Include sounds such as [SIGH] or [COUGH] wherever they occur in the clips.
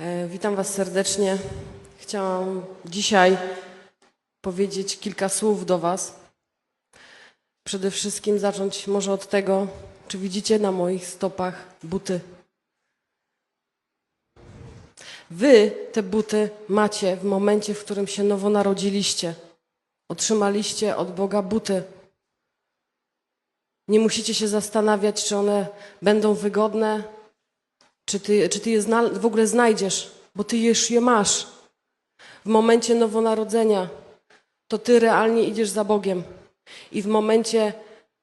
E, Witam Was serdecznie. Chciałam dzisiaj powiedzieć kilka słów do Was. Przede wszystkim zacząć może od tego, czy widzicie na moich stopach buty. Wy te buty macie w momencie, w którym się nowo narodziliście. Otrzymaliście od Boga buty. Nie musicie się zastanawiać, czy one będą wygodne, czy ty, czy ty je w ogóle znajdziesz, bo ty już je masz. W momencie nowonarodzenia to ty realnie idziesz za Bogiem. I w momencie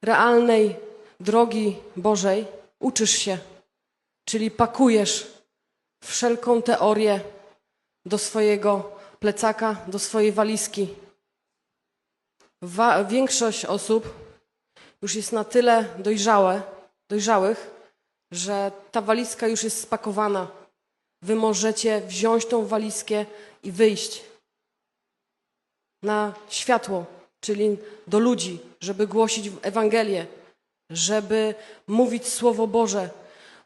realnej drogi Bożej uczysz się, czyli pakujesz wszelką teorię do swojego plecaka, do swojej walizki. Wa- większość osób już jest na tyle dojrzałe, dojrzałych, że ta walizka już jest spakowana. Wy możecie wziąć tą walizkę i wyjść na światło, czyli do ludzi, żeby głosić Ewangelię, żeby mówić Słowo Boże,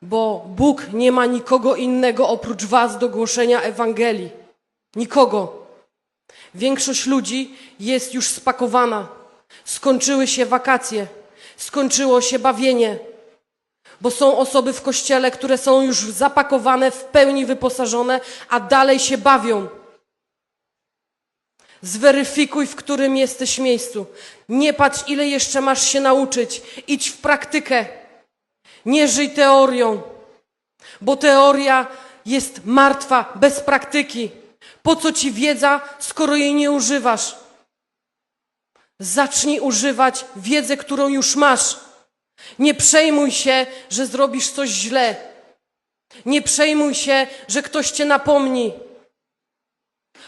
bo Bóg nie ma nikogo innego oprócz Was do głoszenia Ewangelii. Nikogo. Większość ludzi jest już spakowana. Skończyły się wakacje, skończyło się bawienie, bo są osoby w kościele, które są już zapakowane, w pełni wyposażone, a dalej się bawią. Zweryfikuj, w którym jesteś miejscu. Nie patrz, ile jeszcze masz się nauczyć. Idź w praktykę. Nie żyj teorią, bo teoria jest martwa, bez praktyki. Po co ci wiedza, skoro jej nie używasz? Zacznij używać wiedzę, którą już masz. Nie przejmuj się, że zrobisz coś źle. Nie przejmuj się, że ktoś cię napomni,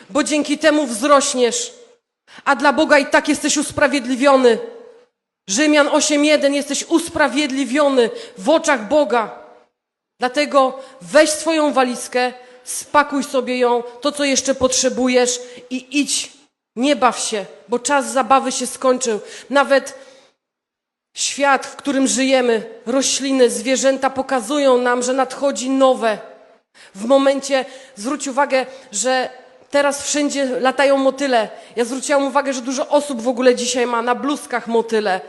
bo dzięki temu wzrośniesz, a dla Boga i tak jesteś usprawiedliwiony. Rzymian 8:1 jesteś usprawiedliwiony w oczach Boga. Dlatego weź swoją walizkę, spakuj sobie ją, to co jeszcze potrzebujesz i idź. Nie baw się, bo czas zabawy się skończył. Nawet Świat, w którym żyjemy, rośliny, zwierzęta pokazują nam, że nadchodzi nowe. W momencie, zwróć uwagę, że teraz wszędzie latają motyle. Ja zwróciłam uwagę, że dużo osób w ogóle dzisiaj ma na bluzkach motyle.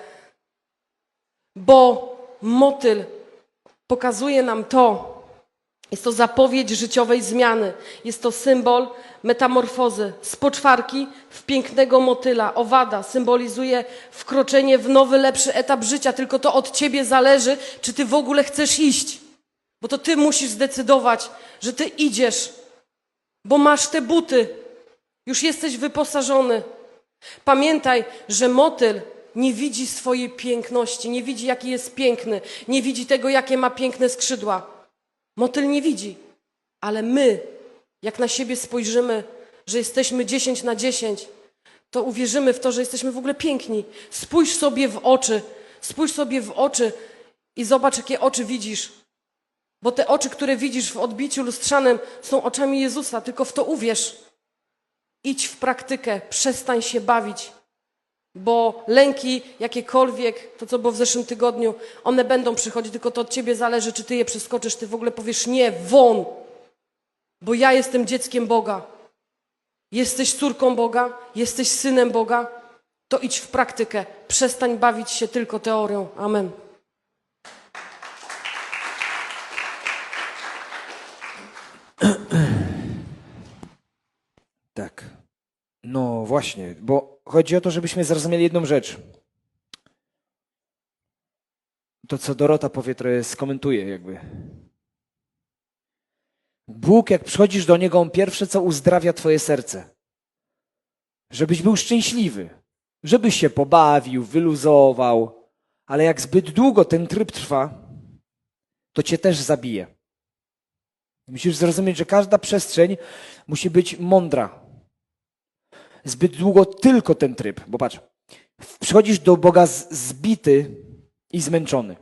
Bo motyl pokazuje nam to, jest to zapowiedź życiowej zmiany. Jest to symbol metamorfozy. Z poczwarki w pięknego motyla. Owada symbolizuje wkroczenie w nowy, lepszy etap życia. Tylko to od ciebie zależy, czy ty w ogóle chcesz iść. Bo to ty musisz zdecydować, że ty idziesz. Bo masz te buty. Już jesteś wyposażony. Pamiętaj, że motyl nie widzi swojej piękności, nie widzi, jaki jest piękny, nie widzi tego, jakie ma piękne skrzydła. Motyl nie widzi, ale my, jak na siebie spojrzymy, że jesteśmy 10 na 10, to uwierzymy w to, że jesteśmy w ogóle piękni. Spójrz sobie w oczy, spójrz sobie w oczy i zobacz, jakie oczy widzisz. Bo te oczy, które widzisz w odbiciu lustrzanym, są oczami Jezusa, tylko w to uwierz. Idź w praktykę, przestań się bawić, bo lęki jakiekolwiek, to co było w zeszłym tygodniu, one będą przychodzić, tylko to od ciebie zależy, czy ty je przeskoczysz, ty w ogóle powiesz nie, won, bo ja jestem dzieckiem Boga. Jesteś córką Boga, jesteś synem Boga, to idź w praktykę, przestań bawić się tylko teorią. Amen. Tak. No właśnie, bo chodzi o to, żebyśmy zrozumieli jedną rzecz. To, co Dorota powie, trochę skomentuje jakby. Bóg, jak przychodzisz do Niego, On pierwsze, co uzdrawia Twoje serce. Żebyś był szczęśliwy. Żebyś się pobawił, wyluzował. Ale jak zbyt długo ten tryb trwa, to Cię też zabije. Musisz zrozumieć, że każda przestrzeń musi być mądra. Zbyt długo tylko ten tryb, bo patrz, przychodzisz do Boga zbity i zmęczony.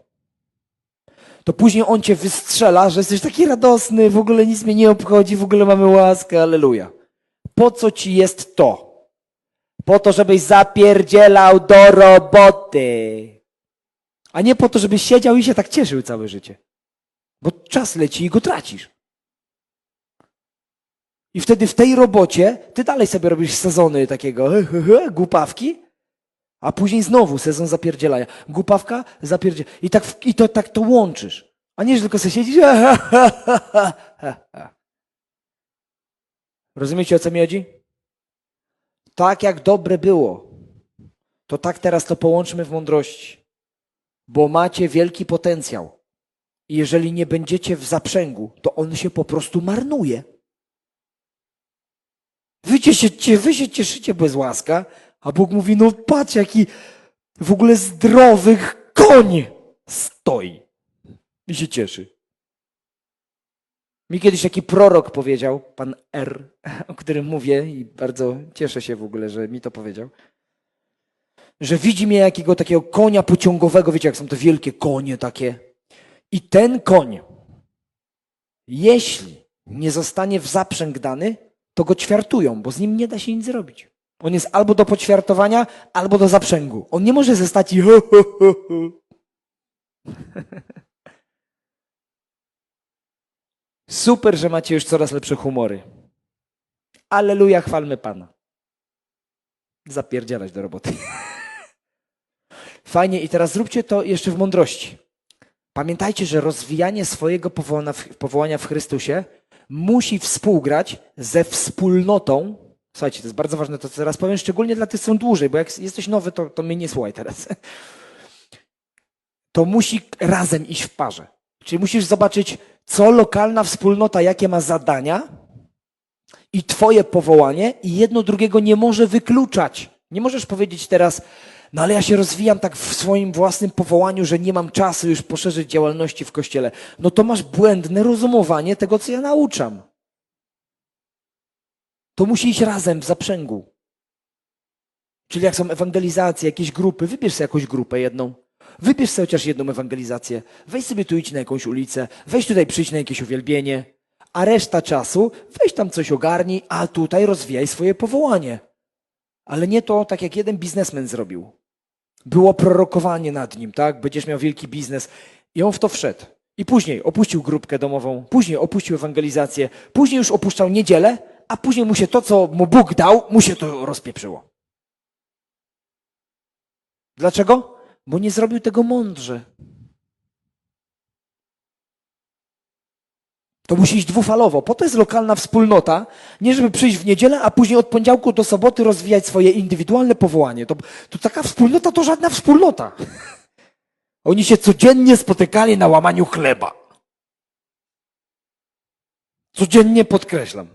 To później On cię wystrzela, że jesteś taki radosny, w ogóle nic mnie nie obchodzi, w ogóle mamy łaskę, aleluja. Po co ci jest to? Po to, żebyś zapierdzielał do roboty. A nie po to, żebyś siedział i się tak cieszył całe życie. Bo czas leci i go tracisz. I wtedy w tej robocie ty dalej sobie robisz sezony takiego głupawki, a później znowu sezon zapierdzielania. Głupawka, zapierdziel... I tak, w- i to, tak to łączysz. A nie, że tylko sobie siedzisz. Rozumiecie, o co mi chodzi? Tak jak dobre było, to tak teraz to połączmy w mądrości. Bo macie wielki potencjał. I jeżeli nie będziecie w zaprzęgu, to on się po prostu marnuje. Wy się, wy się cieszycie bez łaska, a Bóg mówi, no patrz jaki w ogóle zdrowy koń stoi. I się cieszy. Mi kiedyś taki prorok powiedział, pan R, o którym mówię i bardzo cieszę się w ogóle, że mi to powiedział, że widzi mnie jakiego takiego konia pociągowego, wiecie jak są te wielkie konie takie. I ten koń, jeśli nie zostanie w zaprzęg dany, to go ćwiartują, bo z nim nie da się nic zrobić. On jest albo do poćwiartowania, albo do zaprzęgu. On nie może zostać i. [LAUGHS] Super, że macie już coraz lepsze humory. Aleluja, chwalmy Pana. Zapierdzielać do roboty. [LAUGHS] Fajnie, i teraz zróbcie to jeszcze w mądrości. Pamiętajcie, że rozwijanie swojego powołania w Chrystusie musi współgrać ze wspólnotą. Słuchajcie, to jest bardzo ważne to, co teraz powiem, szczególnie dla tych, co są dłużej, bo jak jesteś nowy, to, to mnie nie słuchaj teraz. [LAUGHS] To musi razem iść w parze. Czyli musisz zobaczyć, co lokalna wspólnota, jakie ma zadania i twoje powołanie i jedno drugiego nie może wykluczać. Nie możesz powiedzieć teraz, no ale ja się rozwijam tak w swoim własnym powołaniu, że nie mam czasu już poszerzyć działalności w kościele. No to masz błędne rozumowanie tego, co ja nauczam. To musi iść razem w zaprzęgu. Czyli jak są ewangelizacje, jakieś grupy, wybierz sobie jakąś grupę jedną. Wybierz sobie chociaż jedną ewangelizację. Weź sobie tu idź na jakąś ulicę, weź tutaj przyjdź na jakieś uwielbienie, a reszta czasu weź tam coś ogarnij, a tutaj rozwijaj swoje powołanie. Ale nie to tak jak jeden biznesmen zrobił. Było prorokowanie nad nim, tak? Będziesz miał wielki biznes. I on w to wszedł. I później opuścił grupkę domową, później opuścił ewangelizację, później już opuszczał niedzielę, a później mu się to, co mu Bóg dał, mu się to rozpieprzyło. Dlaczego? Bo nie zrobił tego mądrze. To musi iść dwufalowo. Po to jest lokalna wspólnota, nie żeby przyjść w niedzielę, a później od poniedziałku do soboty rozwijać swoje indywidualne powołanie. To, to taka wspólnota to żadna wspólnota. [LAUGHS] Oni się codziennie spotykali na łamaniu chleba. Codziennie podkreślam.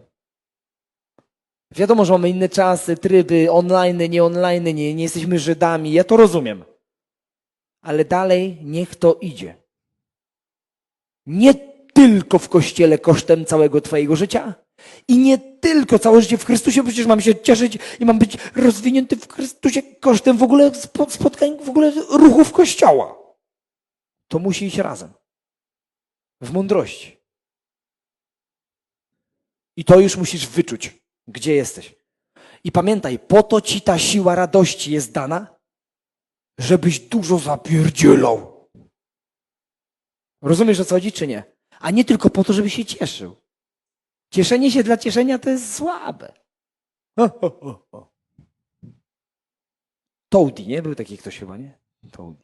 Wiadomo, że mamy inne czasy, tryby, online, nie online, nie, nie jesteśmy Żydami, ja to rozumiem. Ale dalej niech to idzie. Nie tylko w kościele kosztem całego Twojego życia i nie tylko całe życie w Chrystusie, przecież mam się cieszyć i mam być rozwinięty w Chrystusie kosztem w ogóle spo- spotkań, w ogóle ruchów kościoła. To musi iść razem. W mądrości. I to już musisz wyczuć, gdzie jesteś. I pamiętaj, po to ci ta siła radości jest dana, żebyś dużo zapierdzielał. Rozumiesz o co chodzi, czy nie? A nie tylko po to, żeby się cieszył. Cieszenie się dla cieszenia to jest słabe. Ho, ho, ho, ho. Toady, nie? Był taki ktoś chyba, nie? Toady.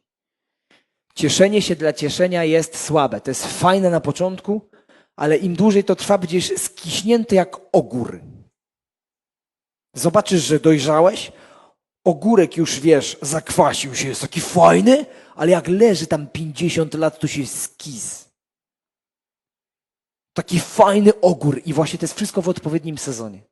Cieszenie się dla cieszenia jest słabe. To jest fajne na początku, ale im dłużej to trwa, będziesz skiśnięty jak ogór. Zobaczysz, że dojrzałeś, ogórek już wiesz, zakwasił się, jest taki fajny, ale jak leży tam 50 lat, to się skis. Taki fajny ogór i właśnie to jest wszystko w odpowiednim sezonie.